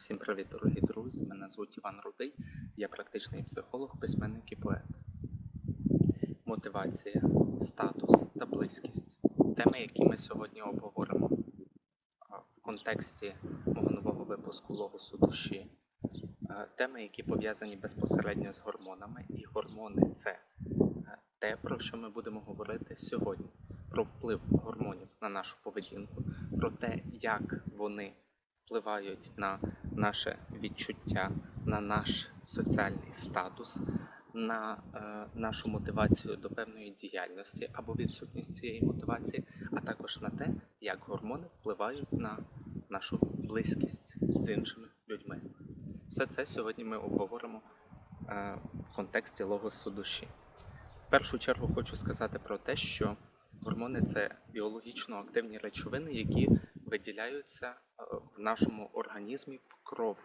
Всім привіт, дорогі друзі! Мене звуть Іван Рудий, я практичний психолог, письменник і поет. Мотивація, статус та близькість теми, які ми сьогодні обговоримо в контексті мого нового випуску Логосу душі. Теми, які пов'язані безпосередньо з гормонами, і гормони це те, про що ми будемо говорити сьогодні, про вплив гормонів на нашу поведінку, про те, як вони впливають на наше відчуття, на наш соціальний статус, на е, нашу мотивацію до певної діяльності або відсутність цієї мотивації, а також на те, як гормони впливають на нашу близькість з іншими людьми. Все це сьогодні ми обговоримо е, в контексті логосу душі. В першу чергу хочу сказати про те, що гормони це біологічно активні речовини, які виділяються е, в нашому організмі кров.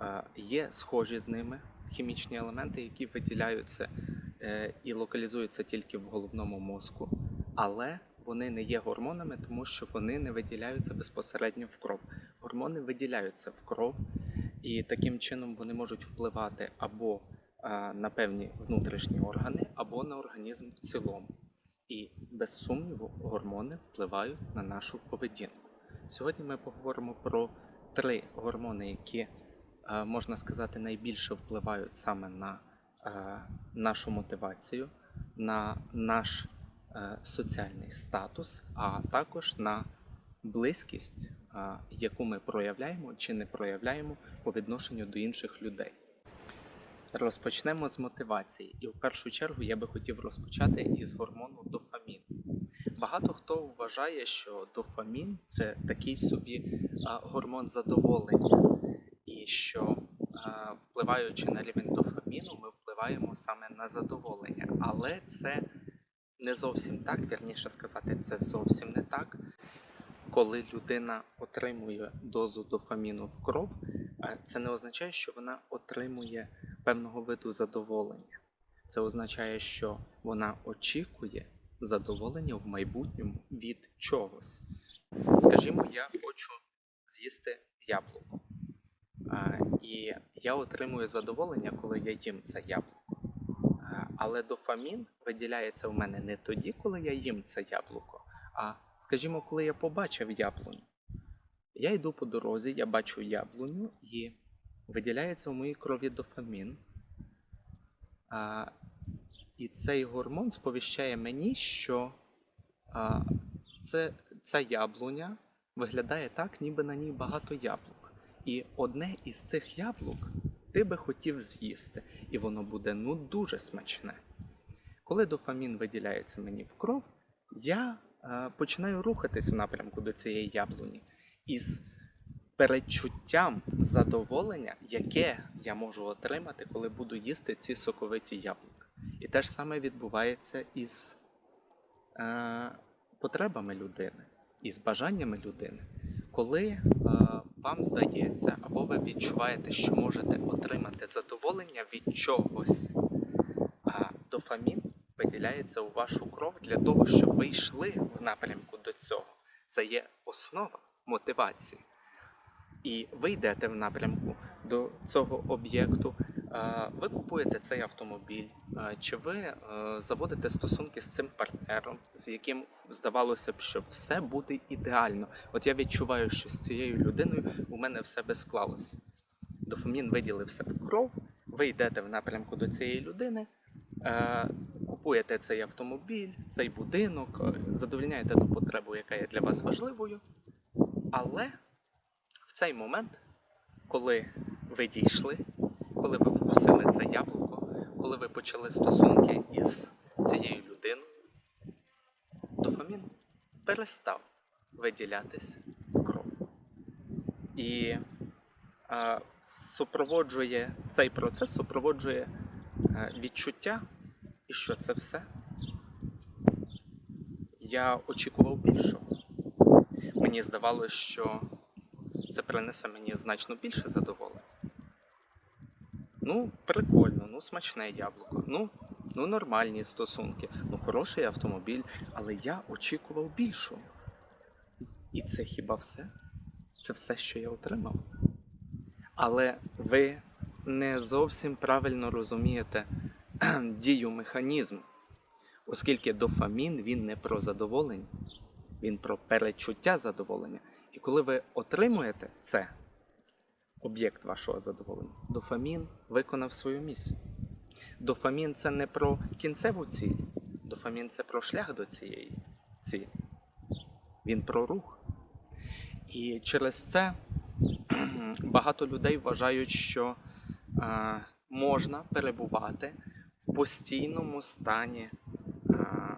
Е, Є схожі з ними хімічні елементи, які виділяються е, і локалізуються тільки в головному мозку, але вони не є гормонами, тому що вони не виділяються безпосередньо в кров. Гормони виділяються в кров, і таким чином вони можуть впливати або на певні внутрішні органи, або на організм в цілому. І без сумніву гормони впливають на нашу поведінку. Сьогодні ми поговоримо про три гормони, які е, можна сказати найбільше впливають саме на е, нашу мотивацію, на наш е, соціальний статус, а також на близькість, яку ми проявляємо чи не проявляємо по відношенню до інших людей. Розпочнемо з мотивації, і в першу чергу я би хотів розпочати із гормону дофамін. Багато хто вважає, що дофамін це такий собі гормон задоволення, і що впливаючи на рівень дофаміну, ми впливаємо саме на задоволення. Але це не зовсім так, вірніше сказати, це зовсім не так. Коли людина отримує дозу дофаміну в кров, це не означає, що вона отримує певного виду задоволення. Це означає, що вона очікує задоволення в майбутньому від чогось. Скажімо, я хочу з'їсти яблуко. А, І я отримую задоволення, коли я їм це яблуко. А, Але дофамін виділяється в мене не тоді, коли я їм це яблуко, а скажімо, коли я побачив яблуню. Я йду по дорозі, я бачу яблуню і виділяється в моїй крові дофамін. А, і цей гормон сповіщає мені, що а, це, ця яблуня виглядає так, ніби на ній багато яблук. І одне із цих яблук ти би хотів з'їсти, і воно буде ну дуже смачне. Коли дофамін виділяється мені в кров, я е, починаю рухатись в напрямку до цієї яблуні із передчуттям задоволення, яке я можу отримати, коли буду їсти ці соковиті яблука. І те ж саме відбувається із е, потребами людини, із бажаннями людини. Коли е, вам здається, або ви відчуваєте, що можете отримати задоволення від чогось, а дофамін виділяється у вашу кров для того, щоб ви йшли в напрямку до цього. Це є основа мотивації. І ви йдете в напрямку до цього об'єкту, ви купуєте цей автомобіль, чи ви е, заводите стосунки з цим партнером, з яким здавалося б, що все буде ідеально. От я відчуваю, що з цією людиною у мене все би склалося. Дофамін виділився в кров, ви йдете в напрямку до цієї людини, е, купуєте цей автомобіль, цей будинок, е, задовольняєте ту потребу, яка є для вас важливою. Але в цей момент, коли ви дійшли, коли ви вкусили це яблуко, коли ви почали стосунки із цією людиною, дофамін перестав виділятись в кров. І е, супроводжує цей процес, супроводжує е, відчуття, і що це все. Я очікував більшого. Мені здавалося, що це принесе мені значно більше задоволення. Ну, прикольно, ну смачне яблуко, ну, ну нормальні стосунки, ну хороший автомобіль, але я очікував більшого. І це хіба все? Це все, що я отримав? Але ви не зовсім правильно розумієте дію механізму, оскільки дофамін він не про задоволення, він про перечуття задоволення. І коли ви отримуєте це, об'єкт вашого задоволення, дофамін виконав свою місію. Дофамін це не про кінцеву ціль, дофамін це про шлях до цієї цілі. Він про рух. І через це багато людей вважають, що е, можна перебувати в постійному стані е,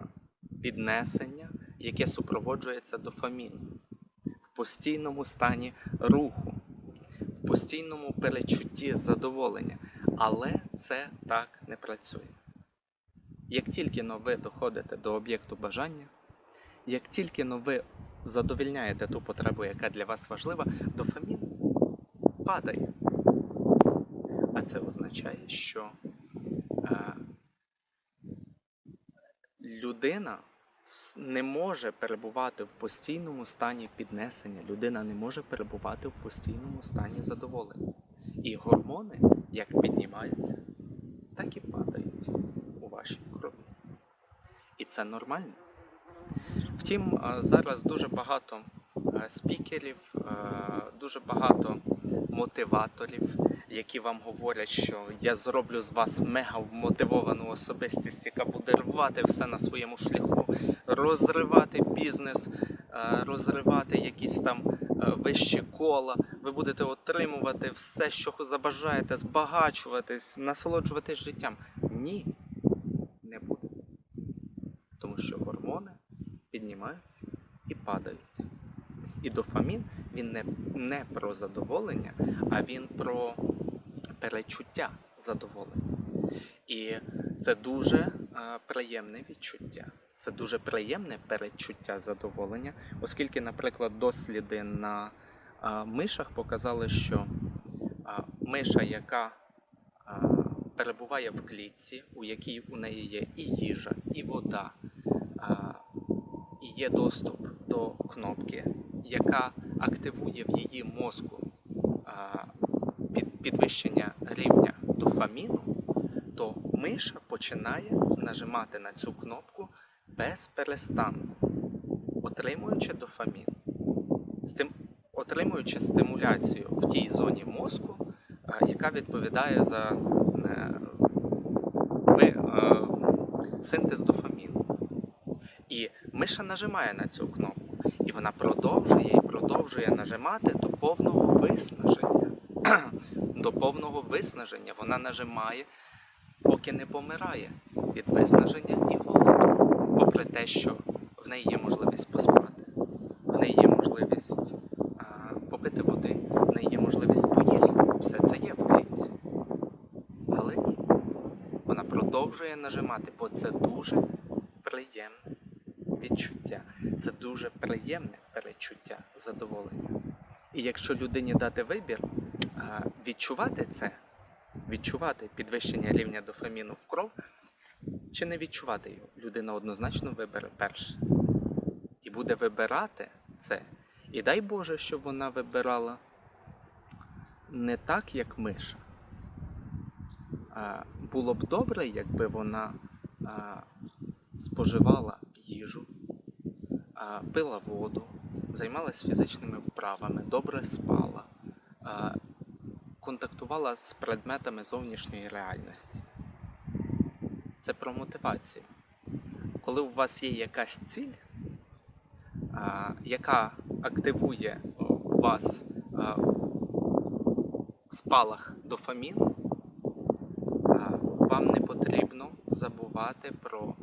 піднесення, яке супроводжується дофаміном, в постійному стані руху, постійному перечутті задоволення. Але це так не працює. Як тільки ви доходите до об'єкту бажання, як тільки ви задовільняєте ту потребу, яка для вас важлива, дофамін падає. А це означає, що е, людина не може перебувати в постійному стані піднесення, людина не може перебувати в постійному стані задоволення. І гормони як піднімаються, так і падають у вашій крові. І це нормально. Втім, зараз дуже багато спікерів, е, дуже багато мотиваторів, які вам говорять, що я зроблю з вас мега вмотивовану особистість, яка буде рвати все на своєму шляху, розривати бізнес, е, розривати якісь там е, вищі кола. Ви будете отримувати все, що забажаєте, збагачуватись, насолоджуватись життям. Ні, не буде. Тому що гормони піднімаються і падають. І дофамін він не, не про задоволення, а він про перечуття задоволення. І це дуже е, приємне відчуття. Це дуже приємне перечуття задоволення, оскільки, наприклад, досліди на е, мишах показали, що е, миша, яка е, перебуває в клітці, у якій у неї є і їжа, і вода, є доступ до кнопки, яка активує в її мозку підвищення рівня дофаміну, то миша починає нажимати на цю кнопку без перестанку, отримуючи дофамін, отримуючи стимуляцію в тій зоні мозку, яка відповідає за е, е, синтез дофаміну. І миша нажимає на цю кнопку, і вона продовжує і продовжує нажимати до повного виснаження. до повного виснаження вона нажимає, поки не помирає від виснаження і голоду. Попри те, що в неї є можливість поспати, в неї є можливість а, попити води, в неї є можливість поїсти. Все це є в клітці. Але. Вона продовжує нажимати, бо це дуже приємне відчуття. Це дуже приємне перечуття задоволення. І якщо людині дати вибір, відчувати це, відчувати підвищення рівня дофаміну в кров, чи не відчувати його, людина однозначно вибере перше. І буде вибирати це. І дай Боже, щоб вона вибирала не так, як миша. Було б добре, якби вона споживала їжу, пила воду, займалась фізичними вправами, добре спала, контактувала з предметами зовнішньої реальності. Це про мотивацію. Коли у вас є якась ціль, яка активує у вас спалах дофаміну, а, вам не потрібно забувати про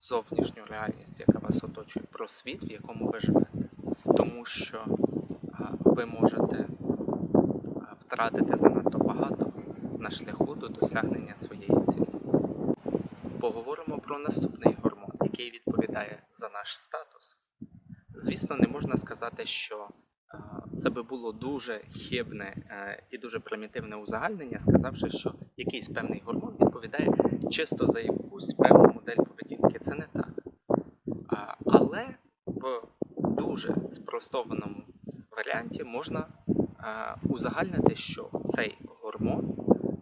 зовнішню реальність, яка вас оточує, про світ, в якому ви живете. Тому що ви можете втратити занадто багато на шляху до досягнення своєї цілі. Поговоримо про наступний гормон, який відповідає за наш статус. Звісно, не можна сказати, що це би було дуже хибне е, і дуже примітивне узагальнення, сказавши, що якийсь певний гормон відповідає чисто за якусь певну модель поведінки. Це не так. Але в дуже спростованому варіанті можна е, узагальнити, що цей гормон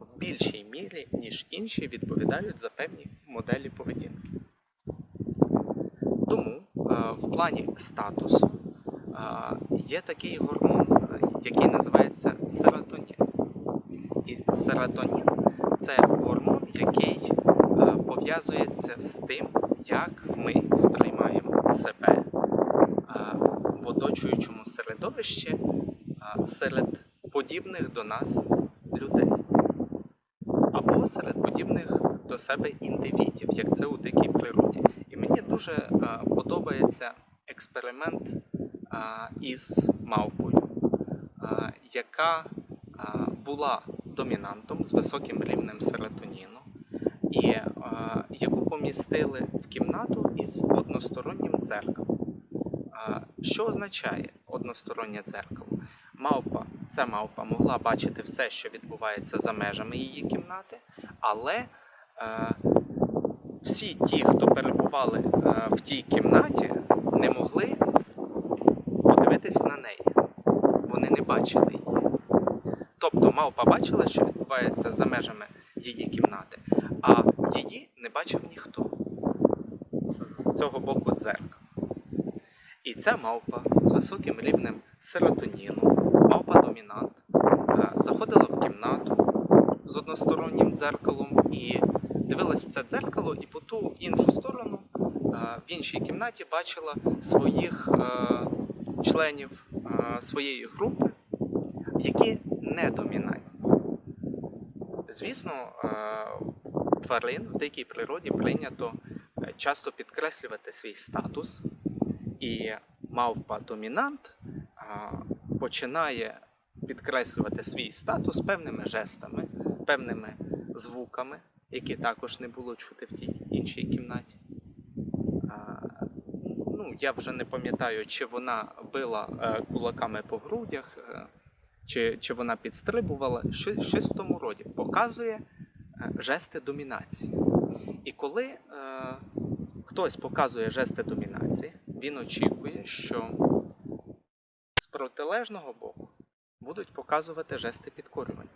в більшій мірі, ніж інші, відповідають за певні моделі поведінки. Тому е, в плані статусу є такий гормон, який називається серотонін. І серотонін це гормон, який е, пов'язується з тим, як ми сприймаємо себе е, в оточуючому середовищі е, серед подібних до нас людей або серед подібних до себе індивідів, як це у дикій природі. І мені дуже подобається експеримент із мавпою, яка була домінантом з високим рівнем серотоніну, і яку помістили в кімнату із одностороннім дзеркалом. Що означає одностороннє дзеркало? Мавпа, ця мавпа могла бачити все, що відбувається за межами її кімнати, але всі ті, хто перебували в тій кімнаті, не могли подивитись на неї. Вони не бачили її. Тобто мавпа бачила, що відбувається за межами її кімнати, а її не бачив ніхто з, цього боку дзеркала. І ця мавпа з високим рівнем серотоніну, мавпа домінант, е, заходила в кімнату з одностороннім дзеркалом і дивилась в це дзеркало, і по ту іншу сторону е, в іншій кімнаті бачила своїх е, членів своєї групи, які не домінантні. Звісно, в тварин в дикій природі прийнято е, часто підкреслювати свій статус, і мавпа домінант починає підкреслювати свій статус певними жестами, певними звуками, які також не було чути в тій іншій кімнаті. Ну, я вже не пам'ятаю, чи вона била е, кулаками по грудях, е, чи, чи вона підстрибувала, щось, щось в тому роді показує е, жести домінації. І коли е, хтось показує жести домінації, він очікує, що з протилежного боку будуть показувати жести підкорювання.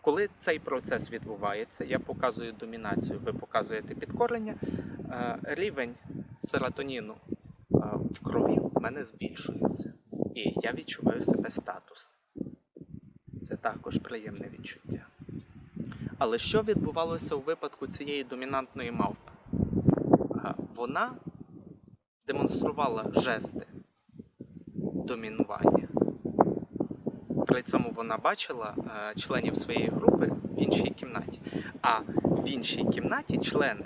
Коли цей процес відбувається, я показую домінацію, ви показуєте підкорення, рівень серотоніну в крові в мене збільшується. І я відчуваю себе статусно. Це також приємне відчуття. Але що відбувалося у випадку цієї домінантної мавпи? Е, Вона демонструвала жести домінування. При цьому вона бачила е, членів своєї групи в іншій кімнаті. А в іншій кімнаті члени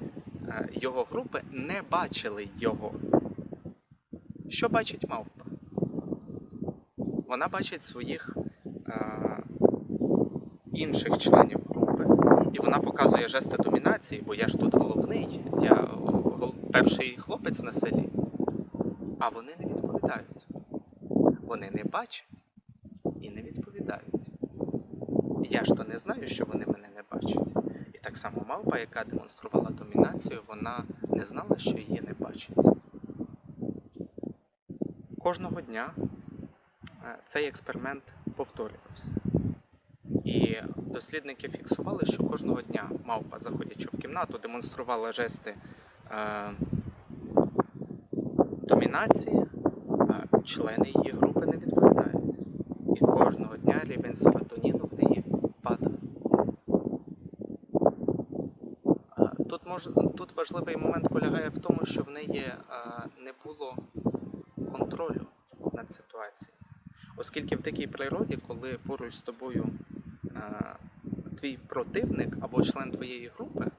е, його групи не бачили його. Що бачить мавпа? Вона бачить своїх е, інших членів групи, і вона показує жести домінації, бо я ж тут головний, я перший хлопець на селі. А вони не відповідають. Вони не бачать і не відповідають. Я ж то не знаю, що вони мене не бачать. І так само мавпа, яка демонструвала домінацію, вона не знала, що її не бачать. Кожного дня е, цей експеримент повторювався. І дослідники фіксували, що кожного дня мавпа, заходячи в кімнату, демонструвала жести е, домінації, а члени її групи не відповідають. І кожного дня рівень серотоніну в неї падав. Тут, тут важливий момент полягає в тому, що в неї а, не було контролю над ситуацією. Оскільки в дикій природі, коли поруч з тобою а, твій противник або член твоєї групи,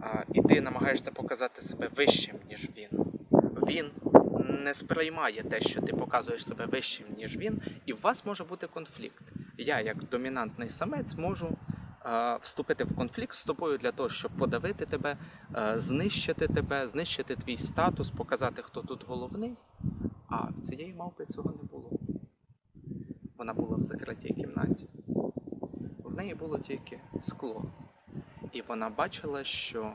а, і ти намагаєшся показати себе вищим, ніж він, він не сприймає те, що ти показуєш себе вищим, ніж він, і в вас може бути конфлікт. Я, як домінантний самець, можу е, вступити в конфлікт з тобою для того, щоб подавити тебе, е, знищити тебе, знищити твій статус, показати, хто тут головний. А цієї мавпи цього не. Вона була в закритій кімнаті. В неї було тільки скло. І вона бачила, що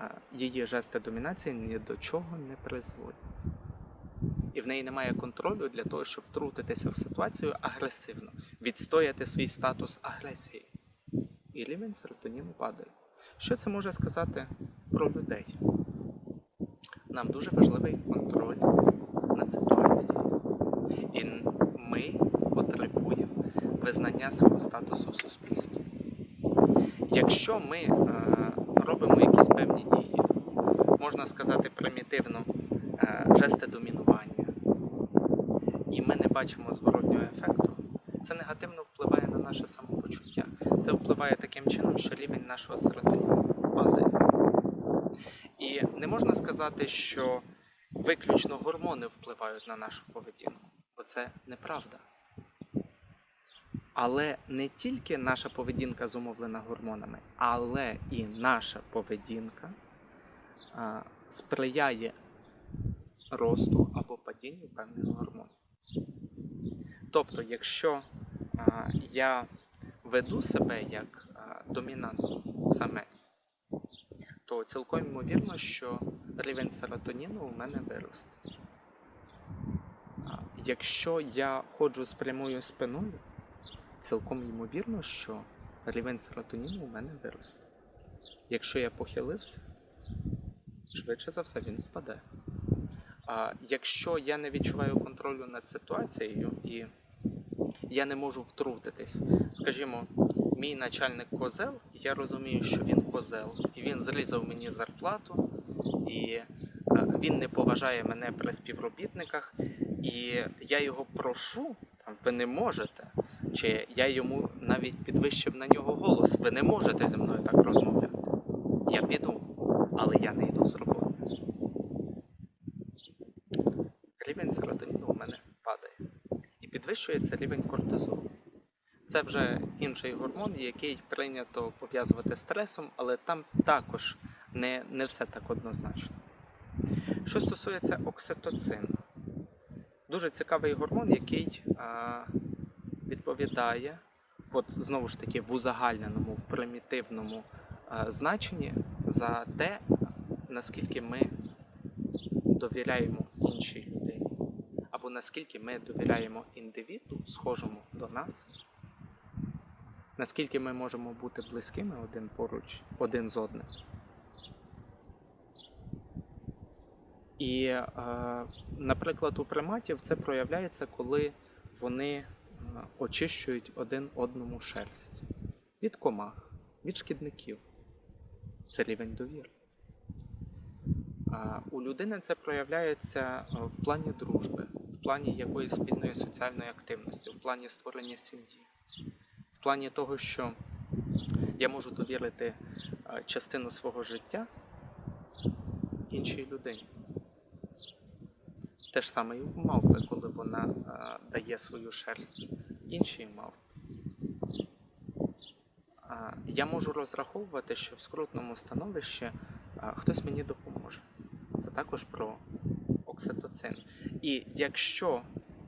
е, її жести домінації ні до чого не призводять. І в неї немає контролю для того, щоб втрутитися в ситуацію агресивно, відстояти свій статус агресії. І рівень серотоніну падає. Що це може сказати про людей? Нам дуже важливий контроль над ситуацією. І ми потребуємо визнання свого статусу в суспільстві. Якщо ми е, робимо якісь певні дії, можна сказати примітивно, е, жести домінування, і ми не бачимо зворотнього ефекту, це негативно впливає на наше самопочуття. Це впливає таким чином, що рівень нашого серотоніну падає. І не можна сказати, що виключно гормони впливають на нашу поведінку, бо це неправда. Але не тільки наша поведінка зумовлена гормонами, але і наша поведінка а, сприяє росту або падінню певних гормонів. Тобто, якщо а, я веду себе як а, домінантний самець, то цілком ймовірно, що рівень серотоніну у мене виросте. Якщо я ходжу з прямою спиною, цілком ймовірно, що рівень серотоніну у мене виросте. Якщо я похилився, швидше за все він впаде. А якщо я не відчуваю контролю над ситуацією і я не можу втрутитись, скажімо, мій начальник козел, я розумію, що він козел, і він зрізав мені зарплату, і е, він не поважає мене при співробітниках, і я його прошу, ви не можете, чи я йому навіть підвищив на нього голос, ви не можете зі мною так розмовляти. Я піду, але я не йду з роботи. Рівень серотоніну у мене падає. І підвищується рівень кортизолу. Це вже інший гормон, який прийнято пов'язувати з стресом, але там також не, не все так однозначно. Що стосується окситоцину, дуже цікавий гормон, який а, відповідає, от знову ж таки, в узагальненому, в примітивному а, значенні за те, наскільки ми довіряємо іншій людині, або наскільки ми довіряємо індивіду, схожому до нас, наскільки ми можемо бути близькими один поруч, один з одним. І, е, наприклад, у приматів це проявляється, коли вони е, очищують один одному шерсть від комах, від шкідників. Це рівень довіри. У людини це проявляється е, в плані дружби, в плані якоїсь спільної соціальної активності, в плані створення сім'ї, в плані того, що я можу довірити е, частину свого життя іншій людині. Те ж саме і у мавпи, коли вона е, дає свою шерсть іншій мавпі. А, Я можу розраховувати, що в скрутному становищі а, хтось мені допоможе. Це також про окситоцин. І якщо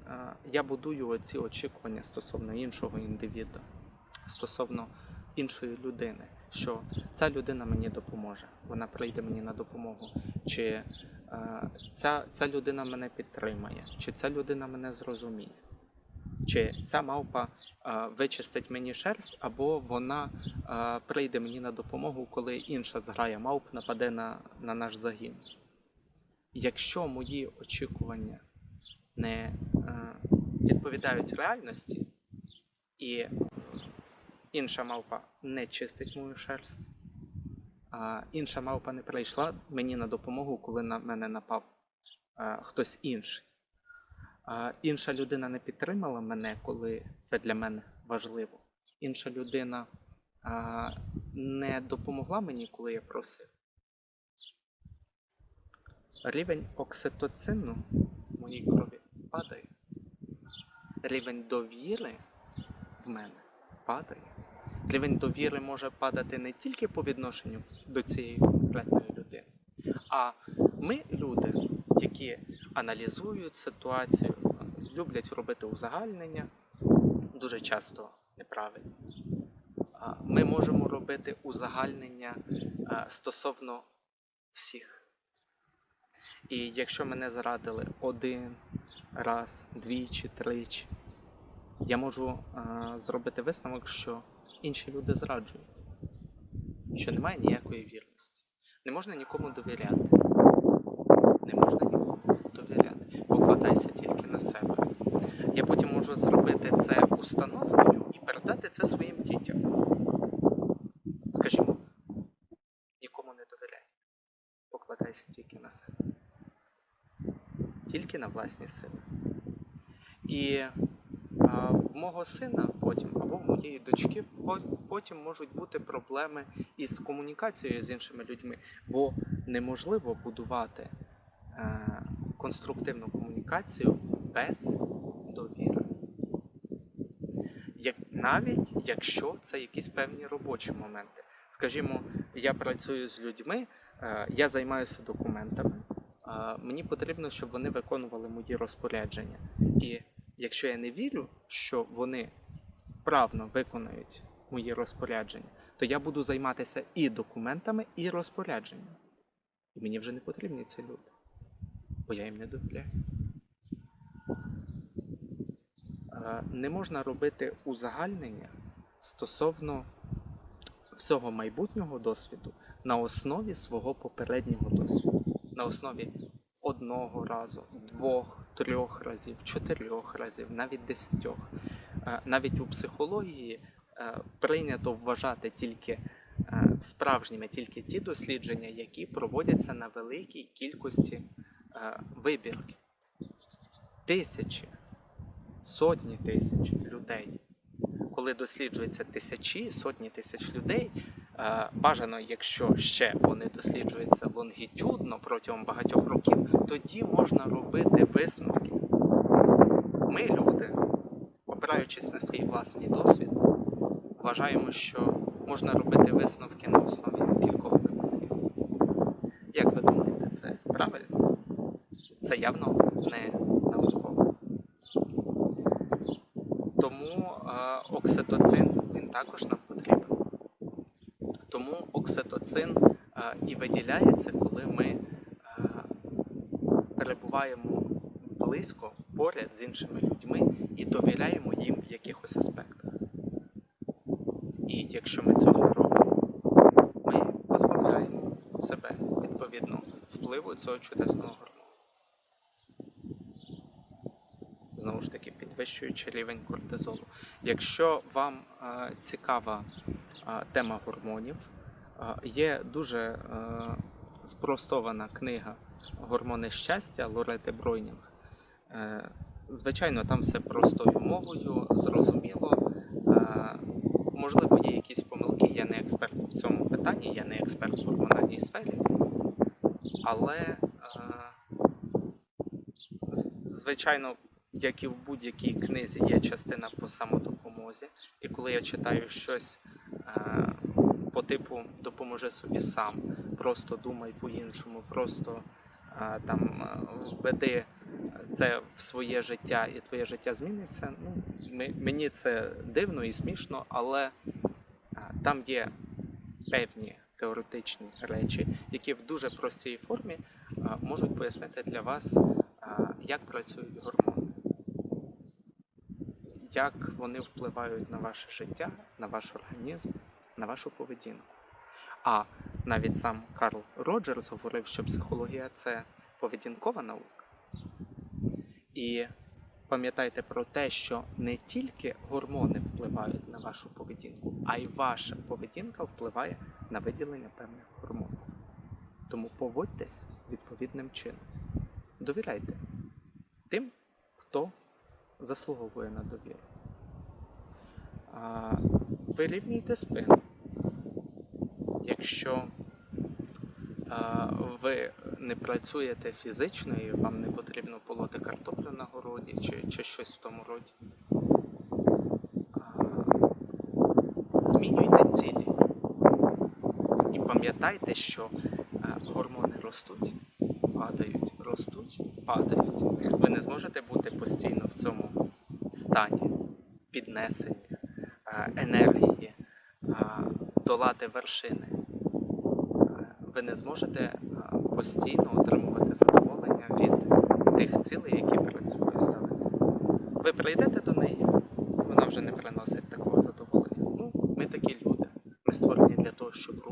е, я будую ці очікування стосовно іншого індивіду, стосовно іншої людини, що ця людина мені допоможе, вона прийде мені на допомогу, чи е, ця, ця людина мене підтримає, чи ця людина мене зрозуміє, чи ця мавпа е, вичистить мені шерсть, або вона е, прийде мені на допомогу, коли інша зграя мавп нападе на, на наш загін. Якщо мої очікування не е, відповідають реальності, і інша мавпа не чистить мою шерсть, а інша мавпа не прийшла мені на допомогу, коли на мене напав е, хтось інший. А інша людина не підтримала мене, коли це для мене важливо. Інша людина а, не допомогла мені, коли я просив. Рівень окситоцину в моїй крові падає. Рівень довіри в мене падає. Рівень довіри може падати не тільки по відношенню до цієї конкретної людини, а ми, люди, які аналізують ситуацію, люблять робити узагальнення, дуже часто неправильно. Ми можемо робити узагальнення стосовно всіх. І якщо мене зрадили один раз, двічі, тричі, я можу зробити висновок, що інші люди зраджують, що немає ніякої вірності. Не можна нікому довіряти. Не можна нікому довіряти. Покладайся тільки на себе. Я потім можу зробити це установкою і передати це своїм дітям. Скажімо, нікому не довіряй. Покладайся тільки на себе. Тільки на власні сили. І а, мого сина потім або моєї дочки потім можуть бути проблеми із комунікацією з іншими людьми, бо неможливо будувати е, конструктивну комунікацію без довіри. Як, навіть якщо це якісь певні робочі моменти. Скажімо, я працюю з людьми, е, я займаюся документами. е, Мені потрібно, щоб вони виконували мої розпорядження. І якщо я не вірю, що вони вправно виконають мої розпорядження, то я буду займатися і документами, і розпорядженням. І мені вже не потрібні ці люди, бо я їм не довіряю. Е, Не можна робити узагальнення стосовно всього майбутнього досвіду на основі свого попереднього досвіду, на основі одного разу, двох, трьох разів, чотирьох разів, навіть десятьох. Е, Навіть у психології е, прийнято вважати тільки е, справжніми тільки ті дослідження, які проводяться на великій кількості вибірки. Тисячі, сотні тисяч людей. Коли досліджуються тисячі, сотні тисяч людей, бажано, якщо ще вони досліджуються лонгітюдно протягом багатьох років, тоді можна робити висновки. Ми, люди, опираючись на свій власний досвід, вважаємо, що можна робити висновки на основі кількох випадків. Як ви думаєте, це правильно? Це явно не науково. Тому е, окситоцин він також нам окситоцин е, і виділяється, коли ми е, перебуваємо близько поряд з іншими людьми і довіряємо їм в якихось аспектах. І якщо ми цього робимо, ми позбавляємо себе відповідно впливу цього чудесного гормону. Знову ж таки, підвищуючи рівень кортизолу. Якщо вам е, цікава тема гормонів, є дуже е, спростована книга Гормони щастя Лорети Бройнінг. Е, звичайно, там все простою мовою, зрозуміло. Е, можливо, є якісь помилки, я не експерт в цьому питанні, я не експерт в гормональній сфері. Але, звичайно, як і в будь-якій книзі, є частина по самодопомозі. І коли я читаю щось по типу допоможи собі сам, просто думай по-іншому, просто е, там е, введи це в своє життя, і твоє життя зміниться. Ну, мені це дивно і смішно, але е, там є певні теоретичні речі, які в дуже простій формі можуть пояснити для вас, як працюють гормони, як вони впливають на ваше життя, на ваш організм, на вашу поведінку. А навіть сам Карл Роджерс говорив, що психологія це поведінкова наука. І пам'ятайте про те, що не тільки гормони впливають на вашу поведінку, а й ваша поведінка впливає на виділення певних гормонів. Тому поводьтесь відповідним чином. Довіряйте тим, хто заслуговує на довіру. Вирівнюйте спину. Якщо а, ви не працюєте фізично і вам не потрібно полоти картоплю на городі чи, чи щось в тому роді, а, змінюйте цілі. І пам'ятайте, що а, гормони ростуть, падають, ростуть, падають. Ви не зможете бути постійно в цьому стані піднесення, енергії, долати вершини. Ви не зможете постійно отримувати задоволення від тих цілей, які перед собою ставите. Ви прийдете до неї, вона вже не приносить такого задоволення. Ну, ми такі люди. Ми створені для того, щоб